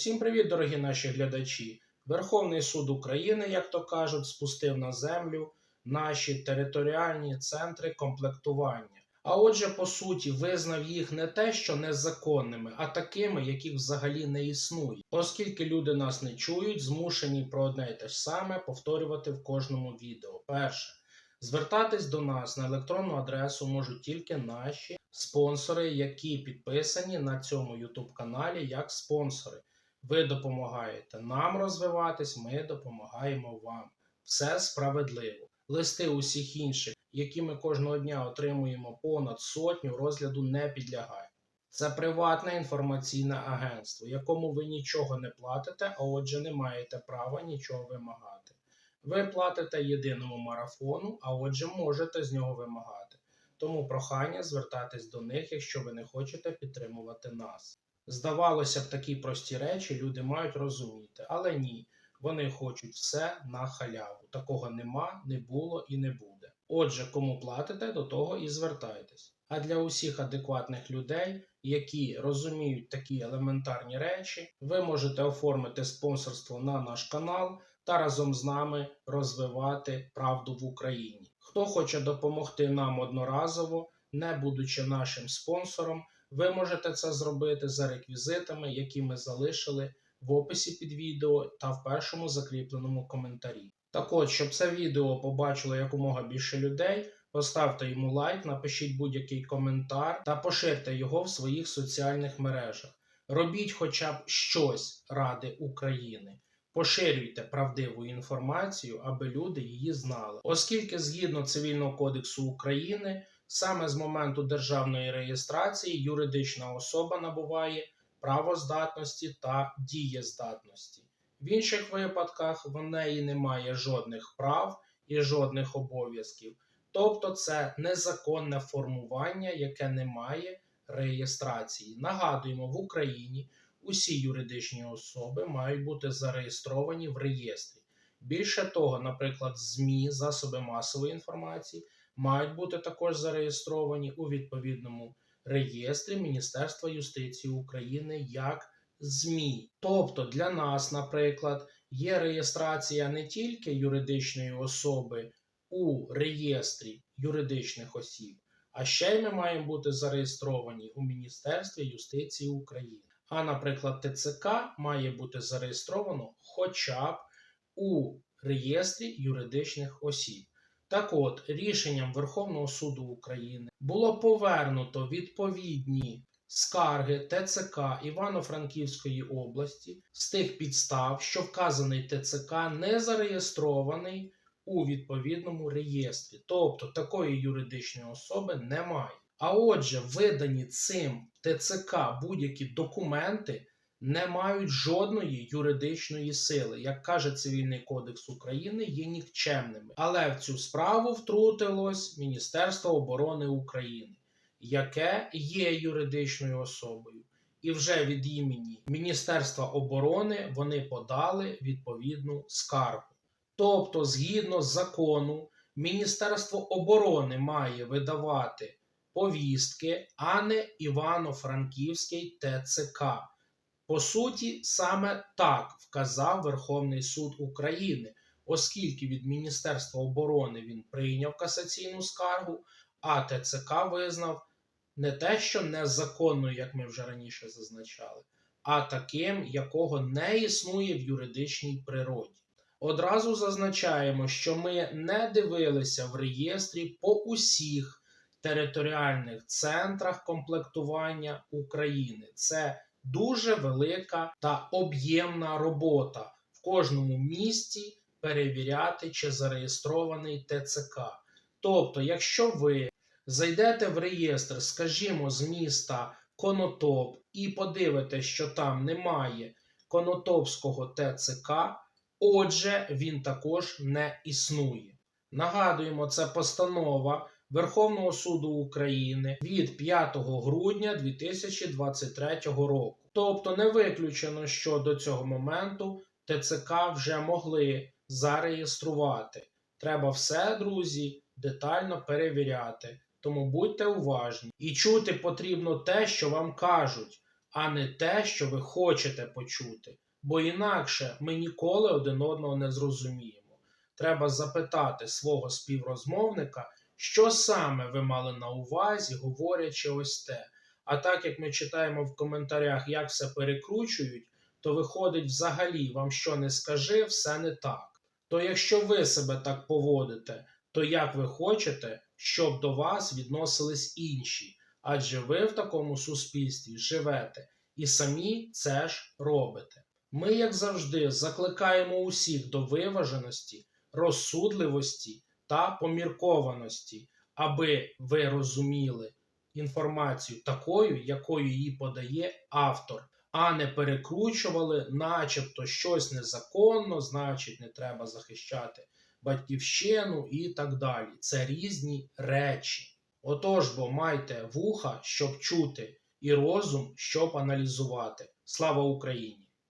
Усім привіт, дорогі наші глядачі! Верховний суд України, як то кажуть, спустив на землю наші територіальні центри комплектування. А отже, по суті, визнав їх не те, що незаконними, а такими, яких взагалі не існує. Оскільки люди нас не чують, змушені про одне й те ж саме повторювати в кожному відео. Перше. Звертатись до нас на електронну адресу можуть тільки наші спонсори, які підписані на цьому YouTube каналі як спонсори. Ви допомагаєте нам розвиватись, ми допомагаємо вам. Все справедливо. Листи усіх інших, які ми кожного дня отримуємо понад сотню, розгляду не підлягають. Це приватне інформаційне агентство, якому ви нічого не платите, а отже, не маєте права нічого вимагати. Ви платите єдиному марафону, а отже, можете з нього вимагати. Тому прохання звертатись до них, якщо ви не хочете підтримувати нас. Здавалося б, такі прості речі люди мають розуміти, але ні, вони хочуть все на халяву. Такого нема, не було і не буде. Отже, кому платите, до того і звертайтесь. А для усіх адекватних людей, які розуміють такі елементарні речі, ви можете оформити спонсорство на наш канал та разом з нами розвивати правду в Україні. Хто хоче допомогти нам одноразово, не будучи нашим спонсором, ви можете це зробити за реквізитами, які ми залишили в описі під відео та в першому закріпленому коментарі. Так от, щоб це відео побачило якомога більше людей, поставте йому лайк, напишіть будь-який коментар та поширте його в своїх соціальних мережах. Робіть хоча б щось ради України. Поширюйте правдиву інформацію, аби люди її знали. Оскільки згідно Цивільного кодексу України, саме з моменту державної реєстрації юридична особа набуває правоздатності та дієздатності. В інших випадках в неї немає жодних прав і жодних обов'язків, тобто це незаконне формування, яке не має реєстрації. Нагадуємо, в Україні усі юридичні особи мають бути зареєстровані в реєстрі. Більше того, наприклад, ЗМІ, засоби масової інформації мають бути також зареєстровані у відповідному реєстрі Міністерства юстиції України як ЗМІ. Тобто для нас, наприклад, є реєстрація не тільки юридичної особи у реєстрі юридичних осіб, а ще й ми маємо бути зареєстровані у Міністерстві юстиції України. А, наприклад, ТЦК має бути зареєстровано хоча б у реєстрі юридичних осіб. Так от, рішенням Верховного суду України було повернуто відповідні скарги ТЦК Івано-Франківської області з тих підстав, що вказаний ТЦК не зареєстрований у відповідному реєстрі. Тобто такої юридичної особи немає. А отже, видані цим ТЦК будь-які документи не мають жодної юридичної сили, як каже Цивільний кодекс України, є нікчемними. Але в цю справу втрутилось Міністерство оборони України, яке є юридичною особою. І вже від імені Міністерства оборони вони подали відповідну скаргу. Тобто, згідно з закону, Міністерство оборони має видавати повістки, а не Івано-Франківський ТЦК. По суті, саме так вказав Верховний суд України, оскільки від Міністерства оборони він прийняв касаційну скаргу, а ТЦК визнав не те, що незаконною, як ми вже раніше зазначали, а таким, якого не існує в юридичній природі. Одразу зазначаємо, що ми не дивилися в реєстрі по усіх територіальних центрах комплектування України. Це дуже велика та об'ємна робота в кожному місті перевіряти, чи зареєстрований ТЦК. Тобто, якщо ви зайдете в реєстр, скажімо, з міста Конотоп і подивитесь, що там немає Конотопського ТЦК, отже, він також не існує. Нагадуємо, це постанова Верховного суду України від 5 грудня 2023 року. Тобто не виключено, що до цього моменту ТЦК вже могли зареєструвати. Треба все, друзі, детально перевіряти. Тому будьте уважні. І чути потрібно те, що вам кажуть. а не те, що ви хочете почути, бо інакше ми ніколи один одного не зрозуміємо. Треба запитати свого співрозмовника, що саме ви мали на увазі, говорячи ось те. А так як ми читаємо в коментарях, як все перекручують, то виходить взагалі, вам що не скажи, все не так. То якщо ви себе так поводите, то як ви хочете, щоб до вас відносились інші? Адже ви в такому суспільстві живете і самі це ж робите. Ми, як завжди, закликаємо усіх до виваженості, розсудливості та поміркованості, аби ви розуміли інформацію такою, якою її подає автор, а не перекручували, начебто щось незаконно, значить, не треба захищати батьківщину і так далі. Це різні речі. Отож бо майте вуха, щоб чути, і розум, щоб аналізувати. Слава Україні!